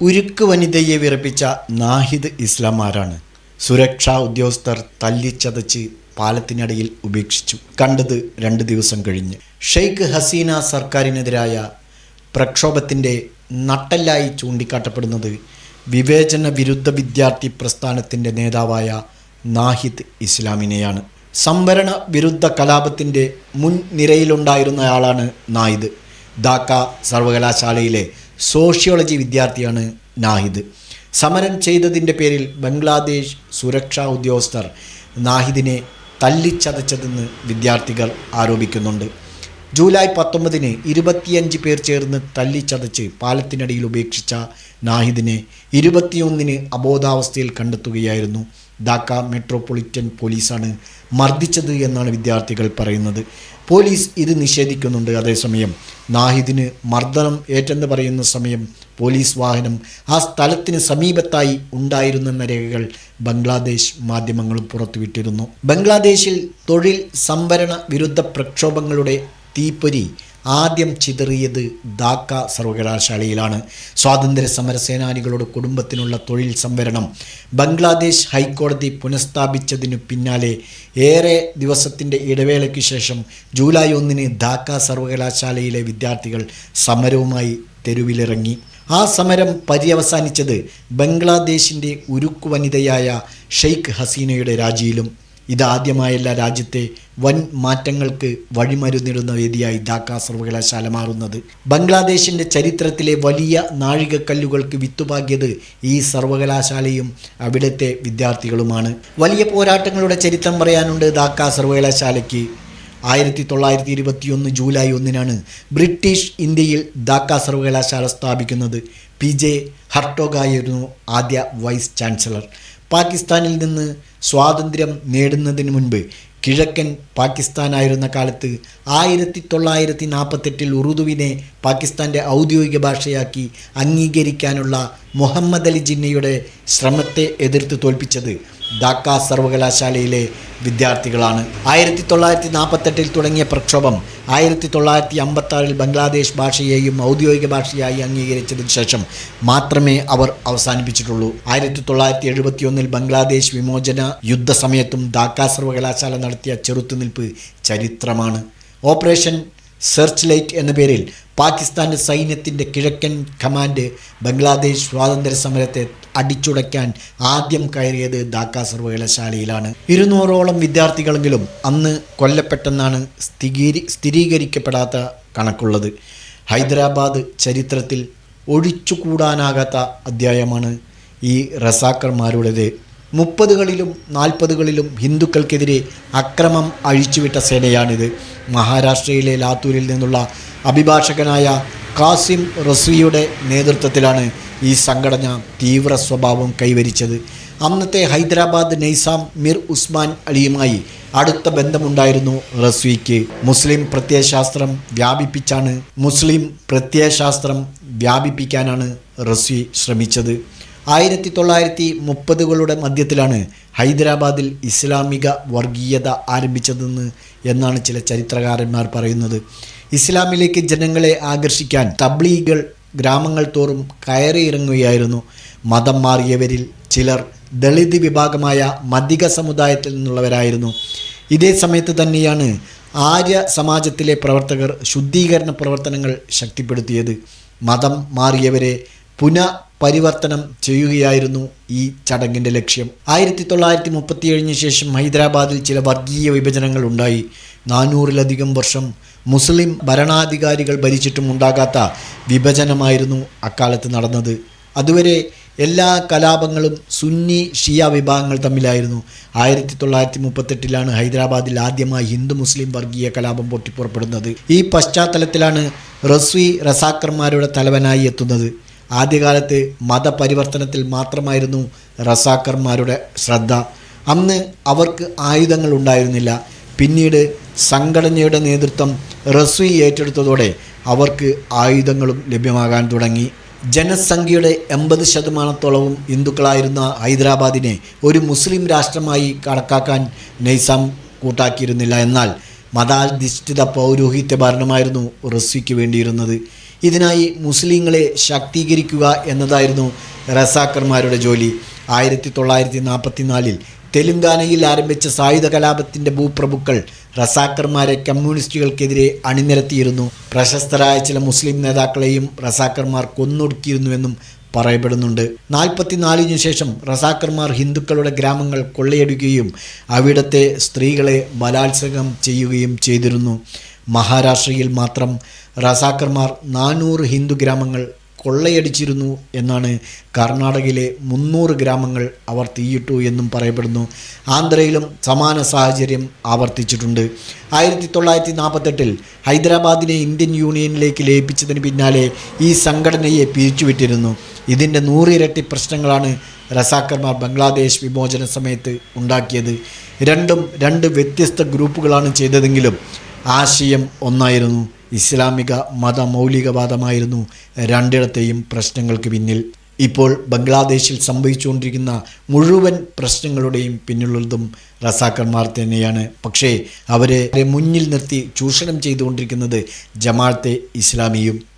ഉരുക്ക് വനിതയെ വിറപ്പിച്ച നാഹിദ് ഇസ്ലാം ആരാണ്? സുരക്ഷാ ഉദ്യോഗസ്ഥർ തല്ലിച്ചതച്ച് പാലത്തിനടിയിൽ ഉപേക്ഷിച്ചു. കണ്ടത് രണ്ട് ദിവസം കഴിഞ്ഞ്. ഷെയ്ഖ് ഹസീന സർക്കാരിനെതിരായ പ്രക്ഷോഭത്തിന്റെ നട്ടല്ലായി ചൂണ്ടിക്കാട്ടപ്പെടുന്നത് വിവേചന വിരുദ്ധ വിദ്യാർത്ഥി പ്രസ്ഥാനത്തിന്റെ നേതാവായ നാഹിദ് ഇസ്ലാമിനെയാണ്. സംവരണ വിരുദ്ധ കലാപത്തിന്റെ മുൻ നിരയിലുണ്ടായിരുന്നയാളാണ് നാഹിദ് ധാക്ക സർവകലാശാലയിലെ സോഷ്യോളജി വിദ്യാർത്ഥിയാണ് നാഹിദ്. സമരം ചെയ്തതിന്റെ പേരിൽ ബംഗ്ലാദേശ് സുരക്ഷാ ഉദ്യോഗസ്ഥർ നാഹിദിനെ തല്ലിച്ചതച്ചതെന്ന് വിദ്യാർത്ഥികൾ ആരോപിക്കുന്നുണ്ട്. ജൂലൈ പത്തൊമ്പതിന് ഇരുപത്തിയഞ്ച് പേർ ചേർന്ന് തല്ലിച്ചതച്ച് പാലത്തിനടിയിൽ ഉപേക്ഷിച്ച നാഹിദിനെ ഇരുപത്തിയൊന്നിന് അബോധാവസ്ഥയിൽ കണ്ടെത്തുകയായിരുന്നു. ധാക്ക മെട്രോപൊളിറ്റൻ പോലീസാണ് മർദ്ദിച്ചത് എന്നാണ് വിദ്യാർത്ഥികൾ പറയുന്നത്. പോലീസ് ഇത് നിഷേധിക്കുന്നുണ്ട്. അതേസമയം നാഹിദിന് മർദ്ദനം ഏറ്റെന്ന് പറയുന്ന സമയം പോലീസ് വാഹനം ആ സ്ഥലത്തിന് സമീപത്തായി ഉണ്ടായിരുന്നെന്ന രേഖകൾ ബംഗ്ലാദേശ് മാധ്യമങ്ങളും പുറത്തുവിട്ടിരുന്നു. ബംഗ്ലാദേശിൽ തൊഴിൽ സംവരണ വിരുദ്ധ പ്രക്ഷോഭങ്ങളുടെ തീപ്പൊരി ആദ്യം ചിതറിയത് ധാക്ക സർവകലാശാലയിലാണ്. സ്വാതന്ത്ര്യ സമര സേനാനികളുടെ കുടുംബത്തിനുള്ള തൊഴിൽ സംവരണം ബംഗ്ലാദേശ് ഹൈക്കോടതി പുനഃസ്ഥാപിച്ചതിനു പിന്നാലെ ഏറെ ദിവസത്തിന്റെ ഇടവേളയ്ക്ക് ശേഷം ജൂലൈ ഒന്നിന് ധാക്ക സർവകലാശാലയിലെ വിദ്യാർത്ഥികൾ സമരവുമായി തെരുവിലിറങ്ങി. ആ സമരം പര്യവസാനിച്ചത് ബംഗ്ലാദേശിന്റെ ഉരുക്കു വനിതയായ ഷെയ്ഖ് ഹസീനയുടെ രാജിയിലും ഇതാദ്യമായല്ല രാജ്യത്തെ വൻ മാറ്റങ്ങൾക്ക് വഴിമരുന്നിടുന്ന വേദിയായി ധാക്ക സർവകലാശാല മാറുന്നത്. ബംഗ്ലാദേശിന്റെ ചരിത്രത്തിലെ വലിയ നാഴികക്കല്ലുകൾക്ക് വിത്തുപാകിയത് ഈ സർവകലാശാലയും അവിടുത്തെ വിദ്യാർത്ഥികളുമാണ്. വലിയ പോരാട്ടങ്ങളുടെ ചരിത്രം പറയാനുണ്ട് ധാക്ക സർവകലാശാലയ്ക്ക്. ആയിരത്തി തൊള്ളായിരത്തി ഇരുപത്തിയൊന്ന് ജൂലൈ ഒന്നിനാണ് ബ്രിട്ടീഷ് ഇന്ത്യയിൽ ധാക്ക സർവകലാശാല സ്ഥാപിക്കുന്നത്. പി ജെ ഹർട്ടോഗായിരുന്നു ആദ്യ വൈസ് ചാൻസലർ. പാകിസ്ഥാനിൽ നിന്ന് സ്വാതന്ത്ര്യം നേടുന്നതിന് മുൻപ് കിഴക്കൻ പാകിസ്ഥാനായിരുന്ന കാലത്ത് ആയിരത്തി തൊള്ളായിരത്തി നാൽപ്പത്തെട്ടിൽ ഉറുദുവിനെ പാകിസ്ഥാന്റെ ഔദ്യോഗിക ഭാഷയാക്കി അംഗീകരിക്കാനുള്ള മുഹമ്മദ് അലി ജിന്നയുടെ ശ്രമത്തെ എതിർത്ത് തോൽപ്പിച്ചത് ധാക്ക സർവകലാശാലയിലെ വിദ്യാർത്ഥികളാണ്. ആയിരത്തി തൊള്ളായിരത്തി നാൽപ്പത്തെട്ടിൽ തുടങ്ങിയ പ്രക്ഷോഭം ആയിരത്തി തൊള്ളായിരത്തി അമ്പത്താറിൽ ബംഗ്ലാദേശ് ഭാഷയെയും ഔദ്യോഗിക ഭാഷയായി അംഗീകരിച്ചതിന് ശേഷം മാത്രമേ അവർ അവസാനിപ്പിച്ചിട്ടുള്ളൂ. ആയിരത്തി തൊള്ളായിരത്തി എഴുപത്തിയൊന്നിൽ ബംഗ്ലാദേശ് വിമോചന യുദ്ധസമയത്തും ധാക്ക സർവകലാശാല നടത്തിയ ചെറുത്തുനിൽപ്പ് ചരിത്രമാണ്. ഓപ്പറേഷൻ സെർച്ച് ലൈറ്റ് എന്ന പേരിൽ പാകിസ്ഥാന്റെ സൈന്യത്തിന്റെ കിഴക്കൻ കമാൻഡ് ബംഗ്ലാദേശ് സ്വാതന്ത്ര്യ സമരത്തെ അടിച്ചുടയ്ക്കാൻ ആദ്യം കയറിയത് ധാക്ക സർവകലാശാലയിലാണ്. ഇരുന്നൂറോളം വിദ്യാർത്ഥികളെങ്കിലും അന്ന് കൊല്ലപ്പെട്ടെന്നാണ് സ്ഥിരീ സ്ഥിരീകരിക്കപ്പെടാത്ത കണക്കുള്ളത്. ഹൈദരാബാദ് ചരിത്രത്തിൽ ഒഴിച്ചുകൂടാനാകാത്ത അധ്യായമാണ് ഈ റസാക്കർമാരുടേത്. മുപ്പതുകളിലും നാൽപ്പതുകളിലും ഹിന്ദുക്കൾക്കെതിരെ അക്രമം അഴിച്ചുവിട്ട സേനയാണിത്. മഹാരാഷ്ട്രയിലെ ലാത്തൂരിൽ നിന്നുള്ള അഭിഭാഷകനായ കാസിം റസ്വിയുടെ നേതൃത്വത്തിലാണ് ഈ സംഘടന തീവ്ര സ്വഭാവം കൈവരിച്ചത്. അന്നത്തെ ഹൈദരാബാദ് നൈസാം മിർ ഉസ്മാൻ അലിയുമായി അടുത്ത ബന്ധമുണ്ടായിരുന്നു റസ്വിക്ക്. മുസ്ലിം പ്രത്യയശാസ്ത്രം വ്യാപിപ്പിച്ചാണ് മുസ്ലിം പ്രത്യയശാസ്ത്രം വ്യാപിപ്പിക്കാനാണ് റസ്വി ശ്രമിച്ചത്. ആയിരത്തി തൊള്ളായിരത്തി മുപ്പതുകളുടെ മധ്യത്തിലാണ് ഹൈദരാബാദിൽ ഇസ്ലാമിക വർഗീയത ആരംഭിച്ചതെന്ന് എന്നാണ് ചില ചരിത്രകാരന്മാർ പറയുന്നത്. ഇസ്ലാമിലേക്ക് ജനങ്ങളെ ആകർഷിക്കാൻ തബ്ലീഗുകൾ ഗ്രാമങ്ങൾ തോറും കയറിയിറങ്ങുകയായിരുന്നു. മതം മാറിയവരിൽ ചിലർ ദളിത് വിഭാഗമായ മതിക സമുദായത്തിൽ നിന്നുള്ളവരായിരുന്നു. ഇതേ സമയത്ത് തന്നെയാണ് ആര്യ സമാജത്തിലെ പ്രവർത്തകർ ശുദ്ധീകരണ പ്രവർത്തനങ്ങൾ ശക്തിപ്പെടുത്തിയത്. മതം മാറിയവരെ പുനഃപരിവർത്തനം ചെയ്യുകയായിരുന്നു ഈ ചടങ്ങിന്റെ ലക്ഷ്യം. ആയിരത്തി തൊള്ളായിരത്തി മുപ്പത്തിയേഴിന് ശേഷം ഹൈദരാബാദിൽ ചില വർഗീയ വിഭജനങ്ങൾ ഉണ്ടായി. നാനൂറിലധികം വർഷം മുസ്ലിം ഭരണാധികാരികൾ ഭരിച്ചിട്ടും ഉണ്ടാകാത്ത വിഭജനമായിരുന്നു അക്കാലത്ത് നടന്നത്. അതുവരെ എല്ലാ കലാപങ്ങളും സുന്നി ഷിയ വിഭാഗങ്ങൾ തമ്മിലായിരുന്നു. ആയിരത്തി തൊള്ളായിരത്തി മുപ്പത്തെട്ടിലാണ് ഹൈദരാബാദിൽ ആദ്യമായി ഹിന്ദു മുസ്ലിം വർഗീയ കലാപം പൊട്ടിപ്പുറപ്പെടുന്നത്. ഈ പശ്ചാത്തലത്തിലാണ് റസ്വി റസാക്കർമാരുടെ തലവനായി എത്തുന്നത്. ആദ്യകാലത്ത് മതപരിവർത്തനത്തിൽ മാത്രമായിരുന്നു റസാക്കർമാരുടെ ശ്രദ്ധ. അന്ന് അവർക്ക് ആയുധങ്ങൾ ഉണ്ടായിരുന്നില്ല. പിന്നീട് സംഘടനയുടെ നേതൃത്വം റസ്വി ഏറ്റെടുത്തതോടെ അവർക്ക് ആയുധങ്ങളും ലഭ്യമാകാൻ തുടങ്ങി. ജനസംഖ്യയുടെ എൺപത് ശതമാനത്തോളവും ഹിന്ദുക്കളായിരുന്ന ഹൈദരാബാദിനെ ഒരു മുസ്ലിം രാഷ്ട്രമായി കണക്കാക്കാൻ നൈസാം കൂട്ടാക്കിയിരുന്നില്ല. എന്നാൽ മതാധിഷ്ഠിത പൗരോഹിത്യ ഭരണമായിരുന്നു റസ്വിക്ക് വേണ്ടിയിരുന്നത്. ഇതിനായി മുസ്ലിങ്ങളെ ശാക്തീകരിക്കുക എന്നതായിരുന്നു റസാക്കർമാരുടെ ജോലി. ആയിരത്തി തൊള്ളായിരത്തി നാൽപ്പത്തിനാലിൽ തെലുങ്കാനയിൽ ആരംഭിച്ച സായുധ കലാപത്തിന്റെ ഭൂപ്രഭുക്കൾ റസാക്കർമാരെ കമ്മ്യൂണിസ്റ്റുകൾക്കെതിരെ അണിനിരത്തിയിരുന്നു. പ്രശസ്തരായ ചില മുസ്ലിം നേതാക്കളെയും റസാക്കർമാർ കൊന്നൊടുക്കിയിരുന്നുവെന്നും പറയപ്പെടുന്നുണ്ട്. നാൽപ്പത്തിനാലിനു ശേഷം റസാക്കർമാർ ഹിന്ദുക്കളുടെ ഗ്രാമങ്ങൾ കൊള്ളയടിക്കുകയും അവിടുത്തെ സ്ത്രീകളെ ബലാത്സംഗം ചെയ്യുകയും ചെയ്തിരുന്നു. മഹാരാഷ്ട്രയിൽ മാത്രം റസാക്കർമാർ നാനൂറ് ഹിന്ദു ഗ്രാമങ്ങൾ കൊള്ളയടിച്ചിരുന്നു എന്നാണ് കർണാടകയിലെ മുന്നൂറ് ഗ്രാമങ്ങൾ അവർ തീയിട്ടു എന്നും പറയപ്പെടുന്നു. ആന്ധ്രയിലും സമാന സാഹചര്യം ആവർത്തിച്ചിട്ടുണ്ട്. ആയിരത്തി തൊള്ളായിരത്തി നാൽപ്പത്തെട്ടിൽ ഹൈദരാബാദിനെ ഇന്ത്യൻ യൂണിയനിലേക്ക് ലയിപ്പിച്ചതിന് പിന്നാലെ ഈ സംഘടനയെ പിരിച്ചുവിട്ടിരുന്നു. ഇതിന്റെ നൂറിരട്ടി പ്രശ്നങ്ങളാണ് റസാക്കർമാർ ബംഗ്ലാദേശ് വിമോചന സമയത്ത് ഉണ്ടാക്കിയത്. രണ്ടും രണ്ട് വ്യത്യസ്ത ഗ്രൂപ്പുകളാണ് ചെയ്തതെങ്കിലും ആശയം ഒന്നായിരുന്നു. ഇസ്ലാമിക മത മൗലികവാദമായിരുന്നു രണ്ടിടത്തെയും പ്രശ്നങ്ങൾക്ക് പിന്നിൽ. ഇപ്പോൾ ബംഗ്ലാദേശിൽ സംഭവിച്ചുകൊണ്ടിരിക്കുന്ന മുഴുവൻ പ്രശ്നങ്ങളുടെയും പിന്നിലുള്ളതും റസാക്കന്മാർ തന്നെയാണ്. പക്ഷേ അവരെ മുന്നിൽ നിർത്തി ചൂഷണം ചെയ്തുകൊണ്ടിരിക്കുന്നത് ജമാഅത്തെ ഇസ്ലാമിയും.